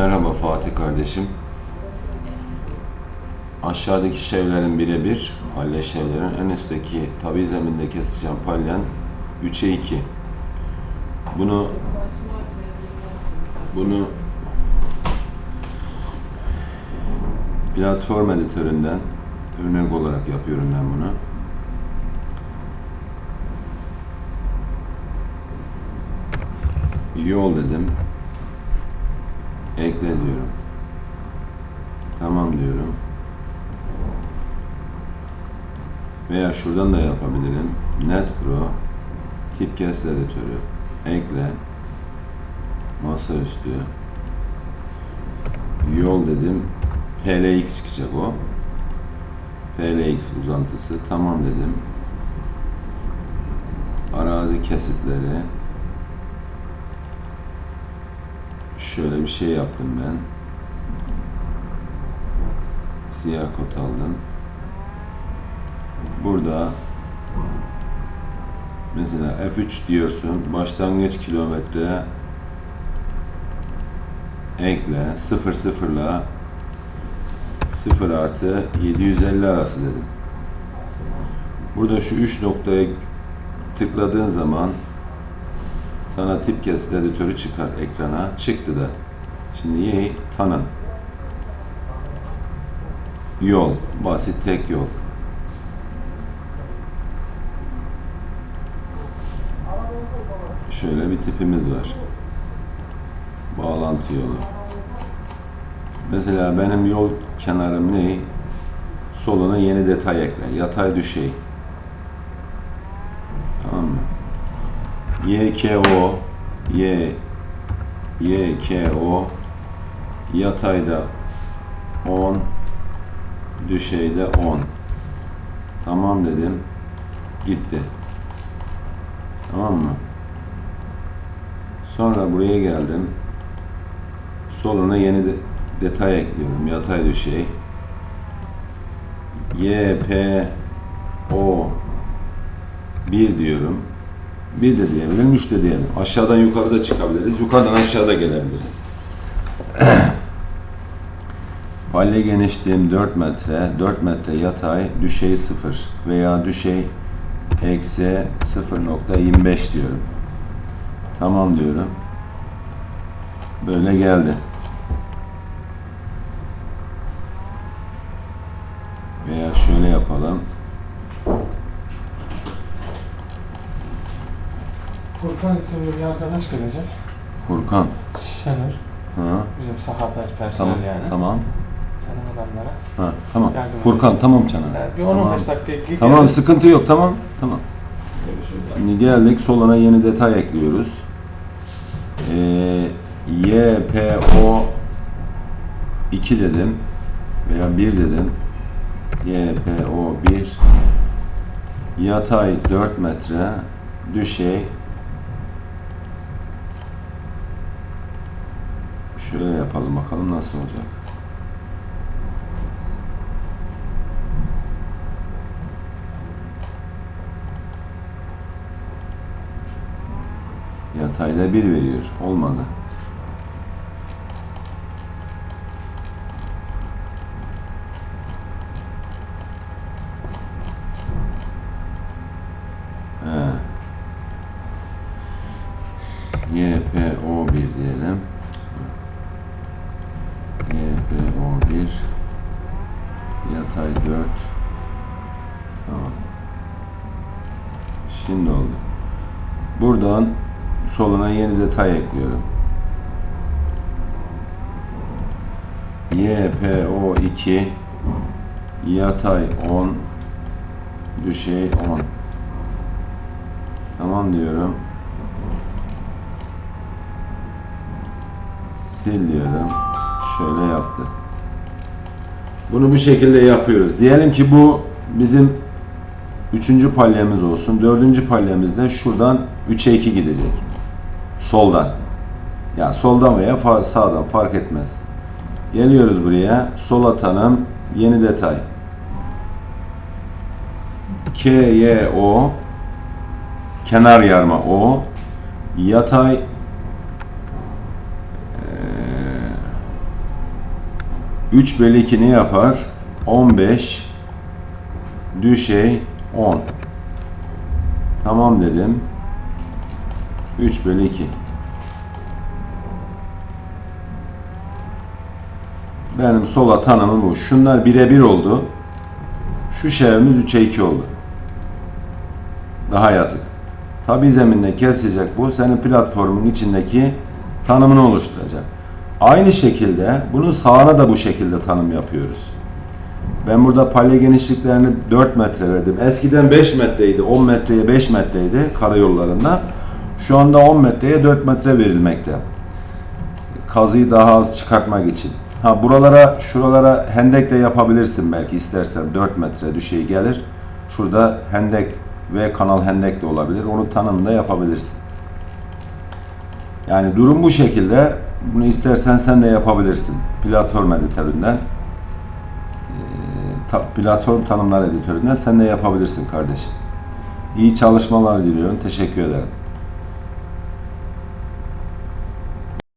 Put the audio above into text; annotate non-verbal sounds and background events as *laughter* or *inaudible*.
Merhaba Fatih kardeşim. Aşağıdaki şevlerin birebir, halle şevlerin en üstteki tabi zeminde keseceğim palyen 3'e 2. Bunu bunu platform editöründen örnek olarak yapıyorum ben bunu. Yol dedim. Ekle diyorum. Tamam diyorum. Veya şuradan da yapabilirim. Net Pro tip kes editörü ekle masaüstü yol dedim. PLX çıkacak o. PLX uzantısı tamam dedim. Arazi kesitleri şöyle bir şey yaptım ben. Siyah kod aldım. Burada mesela F3 diyorsun. Başlangıç kilometre ekle 0 0 ile 0 artı 750 arası dedim. Burada şu 3 noktaya tıkladığın zaman sana tip kesit editörü çıkar ekrana. Çıktı da. Şimdi y'yi tanın. Yol. Basit tek yol. Şöyle bir tipimiz var. Bağlantı yolu. Mesela benim yol kenarım ne? Soluna yeni detay ekle. Yatay düşey. Tamam mı? YKO Y YKO yatayda 10 düşeyde 10 tamam dedim gitti. Tamam mı? Sonra buraya geldim. Soluna yeni de, detay ekliyorum. Yatay düşey. YPO 1 diyorum bir de diyebilirim, üç de diyelim. Aşağıdan yukarıda çıkabiliriz, yukarıdan aşağıda gelebiliriz. *clears throat* Palya genişliğim 4 metre, 4 metre yatay, düşey 0 veya düşey eksi 0.25 diyorum. Tamam diyorum. Böyle geldi. Veya şöyle yapalım. Furkan isimli bir arkadaş gelecek. Furkan. Şenur. Ha, Bizim sahabe personel tamam, yani. tamam. Senin adamlara. Ha, tamam. Yardım Furkan tamam canım. Yani bir 10-15 Tamam. dakika Tamam gelir. sıkıntı yok tamam. Tamam. Şimdi geldik soluna yeni detay ekliyoruz. Ee, YPO 2 dedim veya 1 dedim. YPO 1 yatay 4 metre düşey şöyle yapalım bakalım nasıl olacak. Yatayda 1 veriyor. Olmadı. He. YPO1 diyelim. YPO1 Yatay 4 Tamam. Şimdi oldu. Buradan soluna yeni detay ekliyorum. YPO2 yatay 10 düşey 10 tamam diyorum sil diyorum şöyle yaptı bunu bu şekilde yapıyoruz. Diyelim ki bu bizim üçüncü palyamız olsun. Dördüncü palyamızda şuradan 3'e 2 gidecek. Soldan. Ya soldan veya sağdan fark etmez. Geliyoruz buraya. Sol atanım yeni detay. K, Y, O kenar yarma O yatay 3 bölü 2 ne yapar? 15 düşey 10. Tamam dedim. 3 bölü 2. Benim sola tanımım bu. Şunlar birebir oldu. Şu şevimiz 3'e 2 oldu. Daha yatık. Tabi zeminde kesecek bu. Senin platformun içindeki tanımını oluşturacak. Aynı şekilde bunun sağına da bu şekilde tanım yapıyoruz. Ben burada palya genişliklerini 4 metre verdim. Eskiden 5 metreydi. 10 metreye 5 metreydi karayollarında. Şu anda 10 metreye 4 metre verilmekte. Kazıyı daha az çıkartmak için. Ha buralara, şuralara hendek de yapabilirsin belki istersen 4 metre düşey gelir. Şurada hendek ve kanal hendek de olabilir. Onun tanımını yapabilirsin. Yani durum bu şekilde. Bunu istersen sen de yapabilirsin. Platform editöründen. Ee, ta- platform tanımlar editöründen sen de yapabilirsin kardeşim. İyi çalışmalar diliyorum. Teşekkür ederim.